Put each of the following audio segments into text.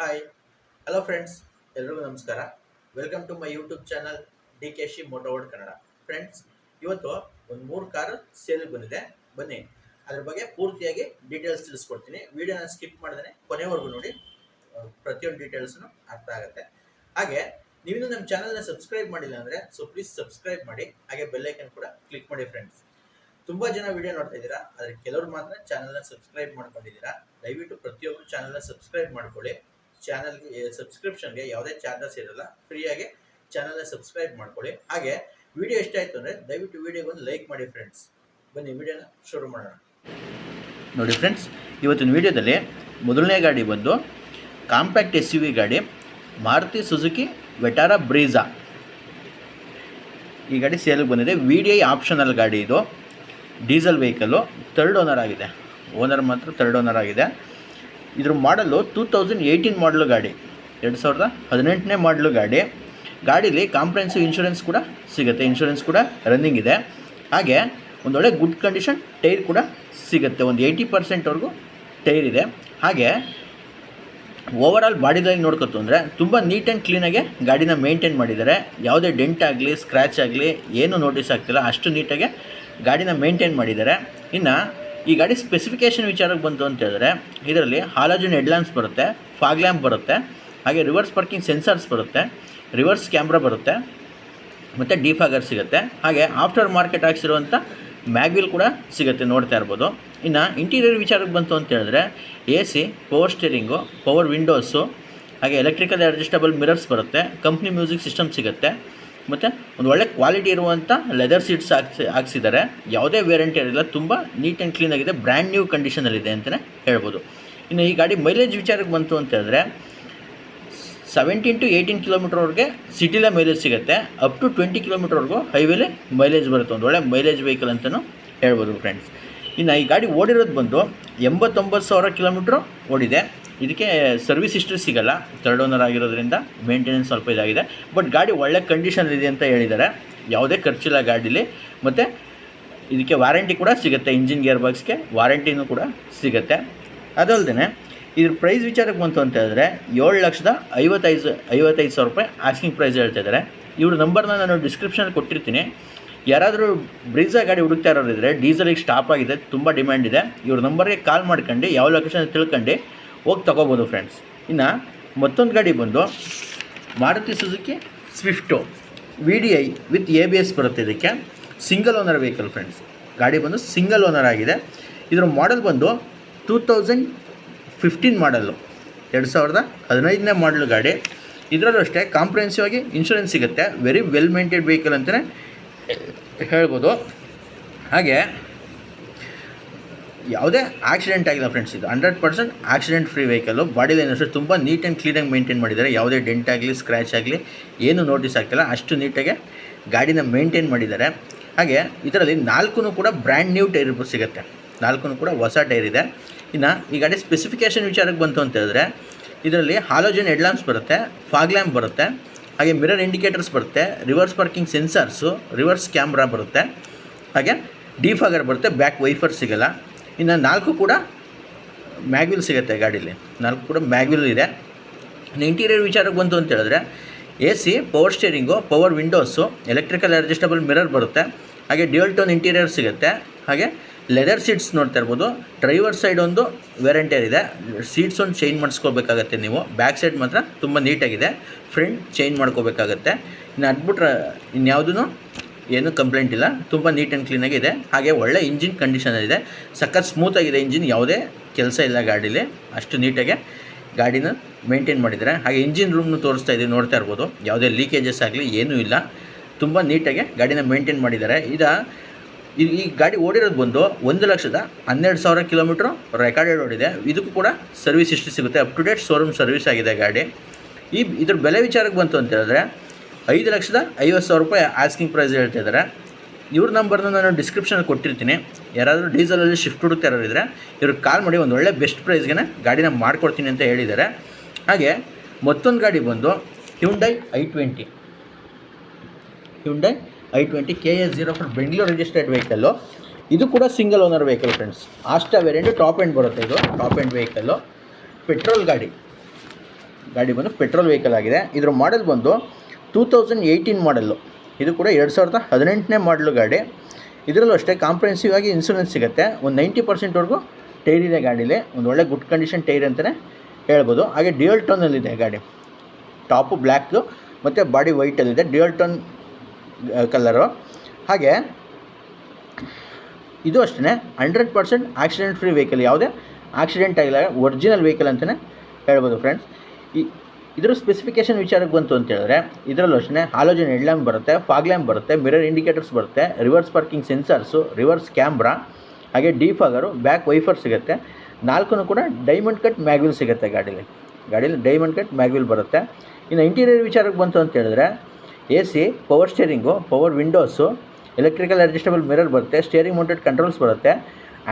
Hi hello friends ಎಲ್ರಿಗೂ ನಮಸ್ಕಾರ. Welcome to my YouTube channel D K she ಮೋಟೋವರ್ಡ್ Kannada friends ಇವತ್ತು ಒಂದು ಮೂರು ಕಾರು ಸೇಲಿಗೆ ಬಂದಿದೆ. ಬನ್ನಿ. ಅದ್ರ ಬಗ್ಗೆ ಪೂರ್ತಿಯಾಗಿ ಡೀಟೇಲ್ಸ್ ತಿಳಿಸ್ಕೊಡ್ತೀನಿ. ವಿಡಿಯೋನ ಸ್ಕಿಪ್ ಮಾಡಿದ್ರೆ ಕೊನೆವರೆಗೂ ನೋಡಿ. ಪ್ರತಿಯೊಂದು ಡೀಟೇಲ್ಸ್ನು ಅರ್ಥ ಆಗುತ್ತೆ. ಹಾಗೆ, ನೀವಿನ್ನೂ ನಮ್ಮ ಚಾನಲ್ನ ಸಬ್ಸ್ಕ್ರೈಬ್ ಮಾಡಿಲ್ಲ ಅಂದರೆ ಸೊ ಪ್ಲೀಸ್ ಸಬ್ಸ್ಕ್ರೈಬ್ ಮಾಡಿ. ಹಾಗೆ ಬೆಲ್ಲೈಕನ್ ಕೂಡ ಕ್ಲಿಕ್ ಮಾಡಿ ಫ್ರೆಂಡ್ಸ್ ತುಂಬ ಜನ ವಿಡಿಯೋ ನೋಡ್ತಾ ಇದ್ದೀರಾ, ಆದರೆ ಕೆಲವರು ಮಾತ್ರ ಚಾನಲ್ನ ಸಬ್ಸ್ಕ್ರೈಬ್ ಮಾಡ್ಕೊಂಡಿದ್ದೀರಾ. ದಯವಿಟ್ಟು ಪ್ರತಿಯೊಬ್ಬರು ಚಾನಲ್ನ ಸಬ್ಸ್ಕ್ರೈಬ್ ಮಾಡ್ಕೊಳ್ಳಿ. ಚಾನಲ್ಗೆ ಸಬ್ಸ್ಕ್ರಿಪ್ಷನ್ಗೆ ಯಾವುದೇ ಚಾರ್ಜಸ್ ಇರಲ್ಲ ಫ್ರೀಯಾಗಿ ಚಾನಲ್ನ ಸಬ್ಸ್ಕ್ರೈಬ್ ಮಾಡ್ಕೊಳ್ಳಿ. ಹಾಗೆ ವಿಡಿಯೋ ಇಷ್ಟ ಆಯ್ತು ಅಂದರೆ, ದಯವಿಟ್ಟು ವಿಡಿಯೋಗೆ ಒಂದು ಲೈಕ್ ಮಾಡಿ ಫ್ರೆಂಡ್ಸ್ ಬನ್ನಿ ವಿಡಿಯೋನ ಶುರು ಮಾಡೋಣ. ನೋಡಿ ಫ್ರೆಂಡ್ಸ್ ಇವತ್ತಿನ ವಿಡಿಯೋದಲ್ಲಿ ಮೊದಲನೇ ಗಾಡಿ ಬಂದು ಕಾಂಪ್ಯಾಕ್ಟ್ ಎಸ್ ಗಾಡಿ, ಮಾರುತಿ ಸುಜುಕಿ ವೆಟಾರ ಬ್ರೀಜಾ ಈ ಗಾಡಿ ಸೇಲ್ಗೆ ಬಂದಿದೆ. ವಿ ಡಿ ಐ ಆಪ್ಷನಲ್ ಗಾಡಿ ಇದು. ಡೀಸೆಲ್ ವೆಹಿಕಲ್ಲು ತರ್ಡ್ ಓನರ್ ಆಗಿದೆ. ಓನರ್ ಮಾತ್ರ ತರ್ಡ್ ಓನರ್ ಆಗಿದೆ. ಇದ್ರ ಮಾಡಲು ಟೂ ತೌಸಂಡ್ ಏಯ್ಟೀನ್ ಮಾಡಲು ಗಾಡಿ. ಎರಡು ಸಾವಿರದ ಹದಿನೆಂಟನೇ ಮಾಡಲು ಗಾಡಿ. ಗಾಡೀಲಿ ಕಾಂಪ್ರೆನ್ಸಿವ್ ಇನ್ಶೂರೆನ್ಸ್ ಕೂಡ ಸಿಗುತ್ತೆ. ಇನ್ಶೂರೆನ್ಸ್ ಕೂಡ ರನ್ನಿಂಗ್ ಇದೆ. ಹಾಗೆ ಒಂದೊಳ್ಳೆ ಗುಡ್ ಕಂಡೀಷನ್ ಟೈರ್ ಕೂಡ ಸಿಗುತ್ತೆ. ಒಂದು ಏಯ್ಟಿ ಪರ್ಸೆಂಟ್ವರೆಗೂ ಟೈರ್ ಇದೆ. ಹಾಗೆ ಓವರ್ ಆಲ್ ಬಾಡಿ ಲೈನ್ ನೋಡ್ಕೊತು ಅಂದರೆ ತುಂಬ ನೀಟ್ ಆ್ಯಂಡ್ ಕ್ಲೀನಾಗೆ ಗಾಡಿನ ಮೇಂಟೈನ್ ಮಾಡಿದ್ದಾರೆ. ಯಾವುದೇ ಡೆಂಟ್ ಆಗಲಿ ಸ್ಕ್ರ್ಯಾಚ್ ಆಗಲಿ, ಏನೂ ನೋಟಿಸ್ ಆಗ್ತಿಲ್ಲ. ಅಷ್ಟು ನೀಟಾಗೆ ಗಾಡಿನ ಮೇಂಟೈನ್ ಮಾಡಿದ್ದಾರೆ. ಇನ್ನು ಈ ಗಾಡಿ ಸ್ಪೆಸಿಫಿಕೇಷನ್ ವಿಚಾರಕ್ಕೆ ಬಂತು ಅಂತ ಹೇಳಿದ್ರೆ, ಇದರಲ್ಲಿ ಹಾಲಾಜಿನ್ ಹೆಡ್ಲ್ಯಾಂಪ್ಸ್ ಬರುತ್ತೆ ಫಾಗ್ ಲ್ಯಾಂಪ್ ಬರುತ್ತೆ, ಹಾಗೆ ರಿವರ್ಸ್ ಪಾರ್ಕಿಂಗ್ ಸೆನ್ಸರ್ಸ್ ಬರುತ್ತೆ ರಿವರ್ಸ್ ಕ್ಯಾಮ್ರಾ ಬರುತ್ತೆ, ಮತ್ತು ಡಿಫಾಗರ್ ಸಿಗುತ್ತೆ, ಹಾಗೆ ಆಫ್ಟರ್ ಮಾರ್ಕೆಟ್ ಹಾಕ್ಸಿರುವಂಥ ಮ್ಯಾಗ್ವಿಲ್ ಕೂಡ ಸಿಗುತ್ತೆ ನೋಡ್ತಾ ಇರ್ಬೋದು. ಇನ್ನು ಇಂಟೀರಿಯರ್ ವಿಚಾರಕ್ಕೆ ಬಂತು ಅಂತ ಹೇಳಿದ್ರೆ A C power steering power windows ಹಾಗೆ ಎಲೆಕ್ಟ್ರಿಕಲ್ ಅಡ್ಜಸ್ಟಬಲ್ ಮಿರರ್ಸ್ ಬರುತ್ತೆ ಕಂಪ್ನಿ ಮ್ಯೂಸಿಕ್ ಸಿಸ್ಟಮ್ ಸಿಗುತ್ತೆ ಮತ್ತು ಒಂದು ಒಳ್ಳೆ ಕ್ವಾಲಿಟಿ ಇರುವಂಥ ಲೆದರ್ ಸೀಟ್ಸ್ ಹಾಕ್ಸಿ ಹಾಕ್ಸಿದ್ದಾರೆ ಯಾವುದೇ ವೇರಿಯಂಟ್ ಇರಲಿಲ್ಲ ತುಂಬ ನೀಟ್ ಆ್ಯಂಡ್ ಕ್ಲೀನ್ ಆಗಿದೆ ಬ್ರ್ಯಾಂಡ್ ನ್ಯೂ ಕಂಡೀಷನಲ್ಲಿದೆ ಅಂತಲೇ ಹೇಳ್ಬೋದು. ಇನ್ನು ಈ ಗಾಡಿ ಮೈಲೇಜ್ ವಿಚಾರಕ್ಕೆ ಬಂತು ಅಂತ ಹೇಳಿದ್ರೆ ಸೆವೆಂಟೀನ್ ಟು ಏಯ್ಟೀನ್ ಕಿಲೋಮೀಟ್ರವರೆಗೆ ಸಿಟಿಲೇ ಮೈಲೇಜ್ ಸಿಗುತ್ತೆ ಅಪ್ ಟು ಟ್ವೆಂಟಿ ಕಿಲೋಮೀಟ್ರ್ವರೆಗೂ ಹೈವೇಲಿ ಮೈಲೇಜ್ ಬರುತ್ತೆ, ಒಂದು ಒಳ್ಳೆ ಮೈಲೇಜ್ ವೆಹಿಕಲ್ ಅಂತಲೂ ಹೇಳ್ಬೋದು ಫ್ರೆಂಡ್ಸ್ ಇನ್ನು ಈ ಗಾಡಿ ಓಡಿರೋದು ಬಂದು ಎಂಬತ್ತೊಂಬತ್ತು ಸಾವಿರ ಕಿಲೋಮೀಟ್ರು ಓಡಿದೆ. ಇದಕ್ಕೆ ಸರ್ವಿಸ್ ಇಷ್ಟು ಸಿಗಲ್ಲ. ಥರ್ಡ್ ಓನರ್ ಆಗಿರೋದ್ರಿಂದ ಮೇಂಟೆನೆನ್ಸ್ ಸ್ವಲ್ಪ ಇದಾಗಿದೆ. ಬಟ್ ಗಾಡಿ ಒಳ್ಳೆ ಕಂಡೀಷನ್ ಇದೆ ಅಂತ ಹೇಳಿದ್ದಾರೆ. ಯಾವುದೇ ಖರ್ಚಿಲ್ಲ ಗಾಡೀಲಿ. ಮತ್ತು ಇದಕ್ಕೆ ವಾರಂಟಿ ಕೂಡ ಸಿಗುತ್ತೆ. ಇಂಜಿನ್ ಗೇರ್ ಬಾಕ್ಸ್ಗೆ ವಾರಂಟಿನೂ ಕೂಡ ಸಿಗುತ್ತೆ. ಅದಲ್ಲದೆ ಇದ್ರ ಪ್ರೈಸ್ ವಿಚಾರಕ್ಕೆ ಬಂತು ಅಂತ ಹೇಳಿದ್ರೆ ಏಳು ಲಕ್ಷದ ಐವತ್ತೈದು ಐವತ್ತೈದು ಸಾವಿರ ರೂಪಾಯಿ ಆಸ್ಕಿಂಗ್ ಪ್ರೈಸ್ ಹೇಳ್ತಾ ಇದ್ದಾರೆ. ಇವ್ರ ನಂಬರ್ನ ನಾನು ಡಿಸ್ಕ್ರಿಪ್ಷನಲ್ಲಿ ಕೊಟ್ಟಿರ್ತೀನಿ. ಯಾರಾದರೂ ಬ್ರಿಜಾ ಗಾಡಿ ಹುಡುಕ್ತಾ ಇರೋರಿದ್ರೆ ಡೀಸೆಲಿಗೆ ಸ್ಟಾಪ್ ಆಗಿದೆ. ತುಂಬ ಡಿಮ್ಯಾಂಡ್ ಇದೆ. ಇವ್ರ ನಂಬರ್ಗೆ ಕಾಲ್ ಮಾಡ್ಕೊಂಡು ಯಾವ ಲೊಕೇಶನ್ ತಿಳ್ಕೊಂಡು ಹೋಗಿ ತಗೋಬೋದು ಫ್ರೆಂಡ್ಸ್ ಇನ್ನು ಮತ್ತೊಂದು ಗಾಡಿ ಬಂದು Maruti Suzuki swift V D I with A B S ಬರುತ್ತೆ ಇದಕ್ಕೆ. ಸಿಂಗಲ್ ಓನರ್ ವೆಹಿಕಲ್ ಫ್ರೆಂಡ್ಸ್ ಗಾಡಿ ಬಂದು ಸಿಂಗಲ್ ಓನರ್ ಆಗಿದೆ. ಇದರ ಮಾಡೆಲ್ ಬಂದು ಟೂ ತೌಸಂಡ್ ಫಿಫ್ಟೀನ್ ಮಾಡಲ್ಲು ಎರಡು ಸಾವಿರದ ಹದಿನೈದನೇ ಮಾಡಲು ಗಾಡಿ. ಇದರಲ್ಲೂ ಅಷ್ಟೇ ಕಾಂಪ್ರೆನ್ಸಿವ್ ಆಗಿ ಇನ್ಶೂರೆನ್ಸ್ ಸಿಗುತ್ತೆ. ವೆರಿ ವೆಲ್ ಮೇಂಟೈನ್ ವೆಹಿಕಲ್ ಅಂತಲೇ ಹೇಳ್ಬೋದು. ಹಾಗೆ ಯಾವುದೇ ಆಕ್ಸಿಡೆಂಟ್ ಆಗಿಲ್ಲ ಫ್ರೆಂಡ್ಸ್ ಇದು hundred percent accident free vehicle body line ತುಂಬ ನೀಟ್ ಆ್ಯಂಡ್ ಕ್ಲೀನಾಗಿ ಮೇಂಟೈನ್ ಮಾಡಿದ್ದಾರೆ. ಯಾವುದೇ ಡೆಂಟ್ ಆಗಲಿ ಸ್ಕ್ರ್ಯಾಚ್ ಆಗಲಿ, ಏನು ನೋಟಿಸ್ ಆಗ್ತಿಲ್ಲ ಅಷ್ಟು ನೀಟಾಗಿ ಗಾಡಿನ ಮೇಂಟೈನ್ ಮಾಡಿದ್ದಾರೆ. ಹಾಗೆ ಇದರಲ್ಲಿ ನಾಲ್ಕು ಕೂಡ ಬ್ರ್ಯಾಂಡ್ ನ್ಯೂ ಟೈರ್ ಸಿಗುತ್ತೆ. ನಾಲ್ಕು ಕೂಡ ಹೊಸ ಟೈರ್ ಇದೆ. ಇನ್ನು ಈ ಗಾಡಿ ಸ್ಪೆಸಿಫಿಕೇಷನ್ ವಿಚಾರಕ್ಕೆ ಬಂತು ಅಂತ ಹೇಳಿದ್ರೆ, ಇದರಲ್ಲಿ ಹಾಲೋಜನ್ ಹೆಡ್ಲ್ಯಾಂಪ್ಸ್ ಬರುತ್ತೆ ಫಾಗ್ ಲ್ಯಾಂಪ್ ಬರುತ್ತೆ, ಹಾಗೆ ಮಿರರ್ ಇಂಡಿಕೇಟರ್ಸ್ ಬರುತ್ತೆ reverse parking sensors reverse camera ಬರುತ್ತೆ, ಹಾಗೆ ಡಿಫಾಗರ್ ಬರುತ್ತೆ ಬ್ಯಾಕ್ ವೈಫರ್ ಸಿಗಲ್ಲ. ಇನ್ನು ನಾಲ್ಕು ಕೂಡ ಮ್ಯಾಗ್ವಿಲ್ ಸಿಗುತ್ತೆ ಗಾಡೀಲಿ. ನಾಲ್ಕು ಕೂಡ ಮ್ಯಾಗ್ವಿಲ್ ಇದೆ. ಇನ್ನು ಇಂಟೀರಿಯರ್ ವಿಚಾರಕ್ಕೆ ಬಂತು ಅಂತ ಹೇಳಿದ್ರೆ, A C power steering power windows electrical adjustable mirror ಬರುತ್ತೆ. ಹಾಗೆ ಡ್ಯೂಯಲ್ ಟೋನ್ ಇಂಟೀರಿಯರ್ ಸಿಗುತ್ತೆ. ಹಾಗೆ ಲೆದರ್ ಸೀಟ್ಸ್ ನೋಡ್ತಾ ಇರ್ಬೋದು. ಡ್ರೈವರ್ ಸೈಡ್ ಒಂದು ವೆರಂಟಿಯರ್ ಇದೆ. ಸೀಟ್ಸ್ ಒಂದು ಚೇಂಜ್ ಮಾಡಿಸ್ಕೋಬೇಕಾಗತ್ತೆ ನೀವು. ಬ್ಯಾಕ್ ಸೈಡ್ ಮಾತ್ರ ತುಂಬ ನೀಟಾಗಿದೆ ಫ್ರಂಟ್ ಚೇಂಜ್ ಮಾಡ್ಕೋಬೇಕಾಗತ್ತೆ. ಇನ್ನು ಅದ್ಬಿಟ್ರೆ ಇನ್ಯಾವುದೂ ಏನೂ ಕಂಪ್ಲೇಂಟ್ ಇಲ್ಲ. ತುಂಬ ನೀಟ್ ಆ್ಯಂಡ್ ಕ್ಲೀನಾಗಿ ಇದೆ ಹಾಗೆ ಒಳ್ಳೆ ಇಂಜಿನ್ ಕಂಡೀಷನ್ ಇದೆ. ಸಖತ್ ಸ್ಮೂತಾಗಿದೆ ಇಂಜಿನ್ ಯಾವುದೇ ಕೆಲಸ ಇಲ್ಲ ಗಾಡೀಲಿ. ಅಷ್ಟು ನೀಟಾಗೆ ಗಾಡಿನ ಮೇಂಟೈನ್ ಮಾಡಿದ್ದಾರೆ. ಹಾಗೆ ಇಂಜಿನ್ ರೂಮ್ನು ತೋರಿಸ್ತಾ ಇದ್ದೀವಿ ನೋಡ್ತಾ ಇರ್ಬೋದು. ಯಾವುದೇ ಲೀಕೇಜಸ್ ಆಗಲಿ, ಏನೂ ಇಲ್ಲ. ತುಂಬ ನೀಟಾಗೆ ಗಾಡಿನ ಮೇಂಟೈನ್ ಮಾಡಿದ್ದಾರೆ. ಈ ಈ ಗಾಡಿ ಓಡಿರೋದು ಬಂದು ಒಂದು ಲಕ್ಷದ ಹನ್ನೆರಡು ಸಾವಿರ ಕಿಲೋಮೀಟ್ರು ರೆಕಾರ್ಡೆಡ್ ಓಡಿದೆ. ಇದಕ್ಕೂ ಕೂಡ ಸರ್ವಿಸ್ ಇಷ್ಟು ಸಿಗುತ್ತೆ. Up to date showroom service ಆಗಿದೆ ಗಾಡಿ. ಈ, ಇದ್ರ ಬೆಲೆ ವಿಚಾರಕ್ಕೆ ಬಂತು ಅಂತ ಹೇಳಿದ್ರೆ ಐದು ಲಕ್ಷದ ಐವತ್ತು ಸಾವಿರ ರೂಪಾಯಿ ಆಸ್ಕಿಂಗ್ ಪ್ರೈಸ್ ಹೇಳ್ತಿದ್ದಾರೆ ಇವ್ರ ನಂಬರ್ನ ನಾನು ಡಿಸ್ಕ್ರಿಪ್ಷನಲ್ಲಿ ಕೊಟ್ಟಿರ್ತೀನಿ. ಯಾರಾದರೂ ಡೀಸೆಲಲ್ಲಿ ಶಿಫ್ಟ್ ಹುಡುಕ್ತಾ ಇರೋರು ಇದ್ದರೆ ಇವ್ರಿಗೆ ಕಾಲ್ ಮಾಡಿ ಒಂದು ಒಳ್ಳೆ ಬೆಸ್ಟ್ ಪ್ರೈಸ್ಗೆ ಗಾಡಿನ ಮಾಡ್ಕೊಡ್ತೀನಿ ಅಂತ ಹೇಳಿದ್ದಾರೆ. ಹಾಗೆ ಮತ್ತೊಂದು ಗಾಡಿ ಬಂದು Hyundai i twenty Hyundai i twenty K S zero four Bengaluru registered vehicle ಇದು ಕೂಡ single owner vehicle friends Asta variant top end ಬರುತ್ತೆ ಇದು ಟಾಪ್ ಎಂಡ್ ವೆಹಿಕಲ್ಲು ಪೆಟ್ರೋಲ್ ಗಾಡಿ. ಗಾಡಿ ಬಂದು ಪೆಟ್ರೋಲ್ ವೆಹಿಕಲ್ ಆಗಿದೆ. ಇದ್ರ ಮಾಡೆಲ್ ಬಂದು ಟೂ ತೌಸಂಡ್ ಏಯ್ಟೀನ್ ಮಾಡಲ್ಲು ಇದು ಕೂಡ ಎರಡು ಸಾವಿರದ ಹದಿನೆಂಟನೇ ಮಾಡಲು ಗಾಡಿ. ಇದರಲ್ಲೂ ಅಷ್ಟೇ ಕಾಂಪ್ರಹೆನ್ಸಿವ್ ಆಗಿ ಇನ್ಸೂರೆನ್ಸ್ ಸಿಗುತ್ತೆ. ಒಂದು ನೈಂಟಿ ಪರ್ಸೆಂಟ್ವರೆಗೂ ಟೈರ್ ಇದೆ ಗಾಡೀಲಿ. ಒಂದು ಒಳ್ಳೆ ಗುಡ್ ಕಂಡೀಷನ್ ಟೈರ್ ಅಂತಲೇ ಹೇಳ್ಬೋದು. ಹಾಗೆ ಡ್ಯೂಯಲ್ ಟೋನಲ್ಲಿದೆ ಗಾಡಿ. ಟಾಪು ಬ್ಲ್ಯಾಕು ಮತ್ತು ಬಾಡಿ ವೈಟಲ್ಲಿದೆ ಡ್ಯೂಯಲ್ ಟೋನ್ ಕಲರು ಹಾಗೆ ಇದು ಅಷ್ಟೇ hundred percent accident free vehicle ಯಾವುದೇ? ಆಕ್ಸಿಡೆಂಟ್ ಆಗಿಲ್ಲ ಒರಿಜಿನಲ್ ವೆಹಿಕಲ್ ಅಂತಲೇ ಹೇಳ್ಬೋದು ಫ್ರೆಂಡ್ಸ್ ಈ ಇದರ ಸ್ಪೆಸಿಫಿಕೇಷನ್ ವಿಚಾರಕ್ಕೆ ಬಂತು ಅಂತ ಹೇಳಿದ್ರೆ, ಇದರಲ್ಲೂ ಅಷ್ಟೇ ಹಾಲೋಜನ್ ಹೆಡ್ಲ್ಯಾಂಪ್ ಬರುತ್ತೆ ಫಾಗ್ ಲ್ಯಾಂಪ್ ಬರುತ್ತೆ ಮಿರರ್ ಇಂಡಿಕೇಟರ್ಸ್ ಬರುತ್ತೆ reverse parking sensors reverse camera ಹಾಗೆ ಡಿಫಾಗರು ಬ್ಯಾಕ್ ವೈಫರ್ ಸಿಗುತ್ತೆ. ನಾಲ್ಕು ಕೂಡ ಡೈಮಂಡ್ ಕಟ್ ಮ್ಯಾಗ್ವಿಲ್ ಸಿಗುತ್ತೆ ಗಾಡೀಲಿ. ಗಾಡೀಲಿ ಡೈಮಂಡ್ ಕಟ್ ಮ್ಯಾಗ್ವಿಲ್ ಬರುತ್ತೆ. ಇನ್ನು ಇಂಟೀರಿಯರ್ ವಿಚಾರಕ್ಕೆ ಬಂತು ಅಂತ ಹೇಳಿದ್ರೆ A C power steering power windows electrical adjustable mirror ಬರುತ್ತೆ ಸ್ಟೇರಿಂಗ್ ಮೌಂಟೆಡ್ ಕಂಟ್ರೋಲ್ಸ್ ಬರುತ್ತೆ.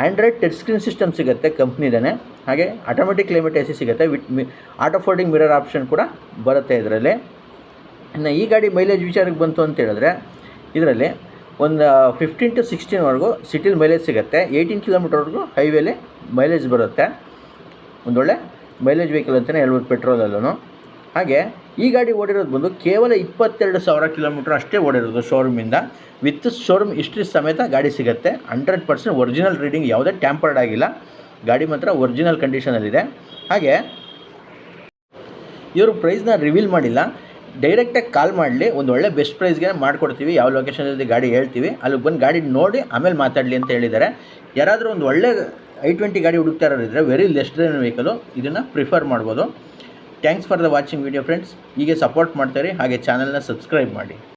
ಆ್ಯಂಡ್ರಾಯ್ಡ್ ಟಚ್ ಸ್ಕ್ರೀನ್ ಸಿಸ್ಟಮ್ ಸಿಗುತ್ತೆ ಕಂಪ್ನಿದೇ ಹಾಗೆ ಆಟೋಮೆಟಿಕ್ ಕ್ಲೈಮೇಟ್ ಎ ಸಿ ಸಿಗುತ್ತೆ, ವಿತ್ ಮಿ ಆಟೋ ಫೋಲ್ಡಿಂಗ್ ಮಿರರ್ ಆಪ್ಷನ್ ಕೂಡ ಬರುತ್ತೆ ಇದರಲ್ಲಿ. ಇನ್ನು ಈ ಗಾಡಿ ಮೈಲೇಜ್ ವಿಚಾರಕ್ಕೆ ಬಂತು ಅಂತ ಹೇಳಿದ್ರೆ, ಇದರಲ್ಲಿ ಒಂದು ಫಿಫ್ಟೀನ್ ಟು ಸಿಕ್ಸ್ಟೀನ್ವರೆಗೂ ಸಿಟಿಲಿ ಮೈಲೇಜ್ ಸಿಗುತ್ತೆ. ಏಯ್ಟೀನ್ ಕಿಲೋಮೀಟರ್ವರೆಗೂ ಹೈವೇಲಿ ಮೈಲೇಜ್ ಬರುತ್ತೆ. ಒಂದೊಳ್ಳೆ ಮೈಲೇಜ್ ವೆಹಿಕಲ್ ಅಂತಲೇ ಹೇಳ್ಬೋದು ಪೆಟ್ರೋಲಲ್ಲೂ ಹಾಗೆ ಈ ಗಾಡಿ ಓಡಿರೋದು ಬಂದು ಕೇವಲ ಇಪ್ಪತ್ತೆರಡು ಸಾವಿರ ಕಿಲೋಮೀಟ್ರ್ ಅಷ್ಟೇ ಓಡಿರೋದು ಶೋರೂಮಿಂದ. ವಿತ್ ಶೋರೂಮ್ ಹಿಸ್ಟ್ರಿ ಸಮೇತ ಗಾಡಿ ಸಿಗುತ್ತೆ. ಹಂಡ್ರೆಡ್ ಪರ್ಸೆಂಟ್ ಒರಿಜಿನಲ್ ರೀಡಿಂಗ್, ಯಾವುದೇ ಟ್ಯಾಂಪರ್ಡ್ ಆಗಿಲ್ಲ. ಗಾಡಿ ಮಾತ್ರ ಒರಿಜಿನಲ್ ಕಂಡೀಷನಲ್ಲಿದೆ ಹಾಗೆ ಇವರು ಪ್ರೈಸ್ನ ರಿವೀಲ್ ಮಾಡಿಲ್ಲ. ಡೈರೆಕ್ಟಾಗಿ ಕಾಲ್ ಮಾಡಲಿ. ಒಂದು ಒಳ್ಳೆ ಬೆಸ್ಟ್ ಪ್ರೈಸ್ಗೆ ಮಾಡಿಕೊಡ್ತೀವಿ. ಯಾವ ಲೊಕೇಶನಲ್ಲಿ ಗಾಡಿ ಹೇಳ್ತೀವಿ. ಅಲ್ಲಿಗೆ ಬಂದು ಗಾಡಿ ನೋಡಿ ಆಮೇಲೆ ಮಾತಾಡಲಿ ಅಂತ ಹೇಳಿದ್ದಾರೆ ಯಾರಾದರೂ ಒಂದು ಒಳ್ಳೆ ಐ ಟ್ವೆಂಟಿ ಗಾಡಿ ಹುಡುಕ್ತಾ ಇರೋರಿದ್ರೆ ವೆರಿ ಲೆಸ್ಟ್ ವೆಹಿಕಲು ಇದನ್ನು ಪ್ರಿಫರ್ ಮಾಡ್ಬೋದು. Thanks for the watching video friends ಹೀಗೆ ಸಪೋರ್ಟ್ ಮಾಡ್ತಾರೆ ಹಾಗೆ ಚಾನಲ್ನ ಸಬ್ಸ್ಕ್ರೈಬ್ ಮಾಡಿ.